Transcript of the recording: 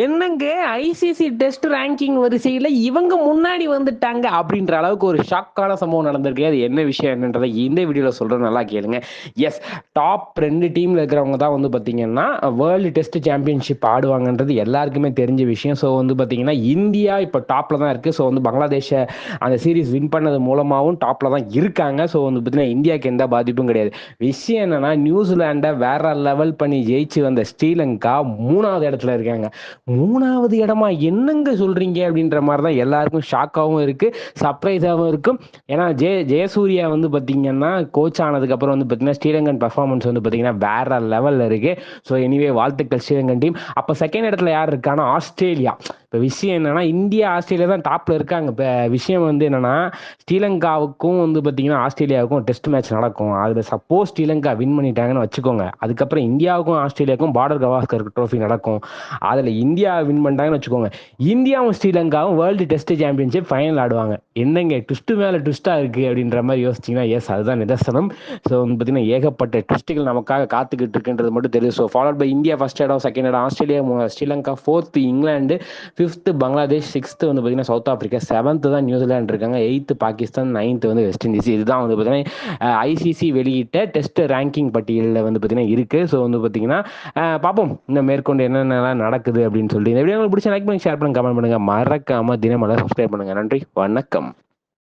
என்னங்க ICC test ranking வரிசையில் இவங்க முன்னாடி வந்துட்டாங்க அப்படின்ற அளவுக்கு ஒரு ஷாக்கான சம்பவம் நடந்திருக்கு. அது என்ன விஷயம் என்னன்றதை இந்த வீடியோவில் சொல்கிறேன் நல்லா கேளுங்க. எஸ் டாப் ரெண்டு டீமில் இருக்கிறவங்க தான் வந்து பார்த்தீங்கன்னா வேர்ல்டு டெஸ்ட் சாம்பியன்ஷிப் ஆடுவாங்கன்றது எல்லாருக்குமே தெரிஞ்ச விஷயம். ஸோ வந்து பார்த்தீங்கன்னா இந்தியா இப்போ டாப்பில் தான் இருக்குது ஸோ வந்து பங்களாதேஷை அந்த சீரீஸ் வின் பண்ணது மூலமாகவும் டாப்பில் தான் இருக்காங்க. ஸோ வந்து பார்த்தீங்கன்னா இந்தியாவுக்கு எந்த பாதிப்பும் கிடையாது. விஷயம் என்னன்னா நியூசிலாண்டை வேற லெவல் பண்ணி ஜெயிச்சு வந்த ஸ்ரீலங்கா மூணாவது இடத்துல இருக்காங்க. மூணாவது இடமா என்னங்க சொல்றீங்க அப்படின்ற மாதிரி தான் எல்லாருக்கும் ஷாக்காகவும் இருக்கு சர்ப்ரைஸாகவும் இருக்கும் ஏன்னா ஜெய ஜெயசூர்யா வந்து பார்த்தீங்கன்னா கோச் ஆனதுக்கப்புறம் வந்து பார்த்தீங்கன்னா ஸ்ரீலங்கன் பர்ஃபார்மன்ஸ் வந்து பார்த்தீங்கன்னா வேற லெவலில் இருக்கு. ஸோ எனிவே வாழ்த்துக்கள் ஸ்ரீரங்கன் டீம் அப்போ செகண்ட் இடத்துல யார் இருக்கானா ஆஸ்திரேலியா. இப்போ விஷயம் என்னன்னா இந்தியா ஆஸ்திரேலியா தான் டாப்ல இருக்காங்க. இப்போ விஷயம் வந்து என்னன்னா ஸ்ரீலங்காவுக்கும் வந்து பார்த்தீங்கன்னா ஆஸ்திரேலியாவுக்கும் டெஸ்ட் மேட்ச் நடக்கும். அதில் சப்போஸ் ஸ்ரீலங்கா வின் பண்ணிட்டாங்கன்னு வச்சுக்கோங்க. அதுக்கப்புறம் இந்தியாவுக்கும் ஆஸ்திரேலியாவுக்கும் பார்டர் கவாஸ்கர் ட்ரோஃபி நடக்கும். அதில் இந்தியா வின் பண்ணிட்டாங்கன்னு வச்சுக்கோங்க. இந்தியாவும் ஸ்ரீலங்காவும் வேர்ல்டு டெஸ்ட் சாம்பியன்ஷிப் ஃபைனல் ஆடுவாங்க. என்னங்க ட்விஸ்ட்டு மேலே ட்விஸ்ட்டாக இருக்குது அப்படின்ற மாதிரி யோசிச்சிங்கன்னா எஸ் அதுதான் நிதர்சனம். ஸோ வந்து பார்த்தீங்கன்னா ஏகப்பட்ட ட்விஸ்ட்டுகள் நமக்காக காத்துக்கிட்டு இருக்குன்றது மட்டும் தெரியும் so followed by India first இடம் செகண்ட் இடம் Australia Sri Lanka fourth England fifth Bangladesh sixth வந்து பார்த்தீங்கன்னா சவுத் ஆஃப்ரிக்கா செவன்த்து தான் நியூசிலாந்து இருக்காங்க. எயித்து பாகிஸ்தான் நைன்த்து வந்து வெஸ்ட் இண்டீஸ் இதுதான் வந்து பார்த்தீங்கன்னா ஐசிசி வெளியிட்ட டெஸ்ட் ரேங்கிங் பட்டியலில் வந்து பார்த்தீங்கன்னா இருக்குது ஸோ வந்து பார்த்தீங்கன்னா பார்ப்போம். இன்னும் மேற்கொண்டு என்னென்னலாம் நடக்குது அப்படின்னு சொல்லி இந்த வீடியோ உங்களுக்கு பிடிச்ச லைக் பண்ணி ஷேர் பண்ணுங்க கமெண்ட் பண்ணுங்கள் மறக்காம தினமலை சப்ஸ்கிரைப் பண்ணுங்கள் நன்றி வணக்கம்.